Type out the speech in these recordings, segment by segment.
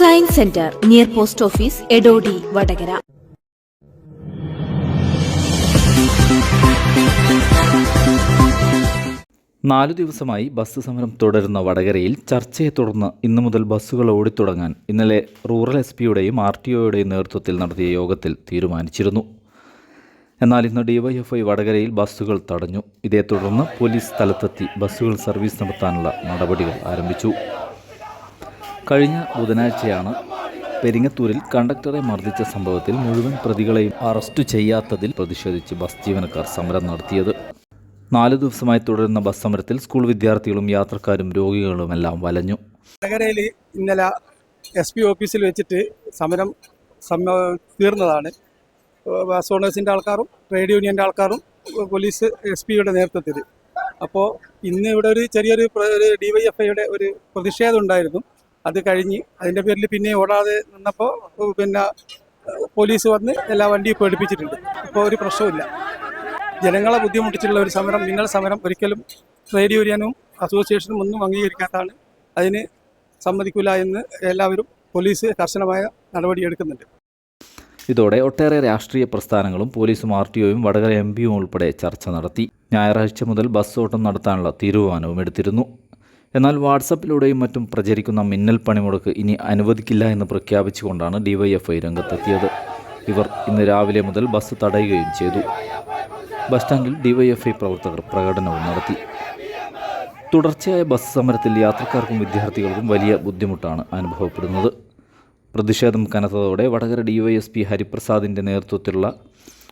Science centre near post office Edodi Vadakara നാലു ദിവസമായി bus സമരം തുടരുന്ന വടകരയിൽ ചർച്ചയെ തുടർന്ന് ഇന്നു മുതൽ ബസ്സുകൾ ഓടിത്തുടങ്ങാൻ ഇന്നലെ റൂറൽ എസ് പിയുടെയും ആർ ടി ഒയുടെയും നേതൃത്വത്തിൽ നടത്തിയ യോഗത്തിൽ തീരുമാനിച്ചിരുന്നു. എന്നാൽ ഇന്ന് ഡിവൈഎഫ്ഐ വടകരയിൽ ബസ്സുകൾ തടഞ്ഞു. ഇതേ തുടർന്ന് പോലീസ് സ്ഥലത്തെത്തി ബസ്സുകൾ സർവീസ് നടത്താനുള്ള നടപടികൾ ആരംഭിച്ചു. കഴിഞ്ഞ ബുധനാഴ്ചയാണ് പെരിങ്ങത്തൂരിൽ കണ്ടക്ടറെ മർദ്ദിച്ച സംഭവത്തിൽ മുഴുവൻ പ്രതികളെയും അറസ്റ്റ് ചെയ്യാത്തതിൽ പ്രതിഷേധിച്ച് ബസ് ജീവനക്കാർ സമരം നടത്തിയത്. നാല് ദിവസമായി തുടരുന്ന ബസ് സമരത്തിൽ സ്കൂൾ വിദ്യാർത്ഥികളും യാത്രക്കാരും രോഗികളുമെല്ലാം വലഞ്ഞു. വടകരയിൽ ഇന്നലെ എസ് പി ഓഫീസിൽ വെച്ചിട്ട് സമരം തീർന്നതാണ്. ബസ് ഓണേഴ്സിന്റെ ആൾക്കാരും ട്രേഡ് യൂണിയന്റെ ആൾക്കാരും പോലീസ് എസ് പിയുടെ നേതൃത്വത്തിൽ. അപ്പോൾ ഇന്ന് ഇവിടെ ഒരു ചെറിയൊരു ഡി വൈ എഫ് ഐയുടെ ഒരു പ്രതിഷേധം ഉണ്ടായിരുന്നു. അത് കഴിഞ്ഞ് അതിന്റെ പേരിൽ പിന്നെ ഓടാതെ നിന്നപ്പോൾ പിന്നെ പോലീസ് വന്ന് എല്ലാ വണ്ടിയും പേടിപ്പിച്ചിട്ടുണ്ട്. ഇപ്പോൾ ഒരു പ്രശ്നമില്ല ജനങ്ങളെ ബുദ്ധിമുട്ടിച്ചുള്ള ഒരു സമരം മിന്നൽ സമരം ഒരിക്കലും ട്രേഡ് യൂണിയനും അസോസിയേഷനും ഒന്നും അംഗീകരിക്കാത്തതാണ്. അതിന് സമ്മതിക്കില്ല എന്ന് എല്ലാവരും പോലീസ് കർശനമായ നടപടിയെടുക്കുന്നുണ്ട് ഇതോടെ ഒട്ടേറെ രാഷ്ട്രീയ പ്രസ്ഥാനങ്ങളും പോലീസും ആർ ടി ഒയും വടകര എം പിയും ഉൾപ്പെടെ ചർച്ച നടത്തി. ഞായറാഴ്ച മുതൽ ബസ് ഓട്ടം നടത്താനുള്ള തീരുമാനവും എടുത്തിരുന്നു. എന്നാൽ വാട്സപ്പിലൂടെയും മറ്റും പ്രചരിക്കുന്ന മിന്നൽ പണിമുടക്ക് ഇനി അനുവദിക്കില്ല എന്ന് പ്രഖ്യാപിച്ചുകൊണ്ടാണ് ഡിവൈഎഫ്ഐ രംഗത്തെത്തിയത്. ഇവർ ഇന്ന് രാവിലെ മുതൽ ബസ് തടയുകയും ചെയ്തു. ബസ് സ്റ്റാൻഡിൽ ഡിവൈഎഫ്ഐ പ്രവർത്തകർ പ്രകടനവും നടത്തി. തുടർച്ചയായ ബസ് സമരത്തിൽ യാത്രക്കാർക്കും വിദ്യാർത്ഥികൾക്കും വലിയ ബുദ്ധിമുട്ടാണ് അനുഭവപ്പെടുന്നത്. പ്രതിഷേധം കനത്തതോടെ വടകര ഡിവൈഎസ്പി ഹരിപ്രസാദിന്റെ നേതൃത്വത്തിലുള്ള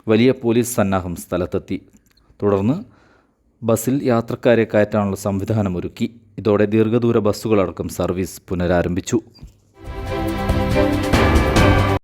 വലിയ പോലീസ് സന്നാഹം സ്ഥലത്തെത്തി. തുടർന്ന് ബസ്സിൽ യാത്രക്കാരെ കയറ്റാനുള്ള സംവിധാനമൊരുക്കി ഇതോടെ ദീർഘദൂര ബസ്സുകളടക്കം സർവീസ് പുനരാരംഭിച്ചു.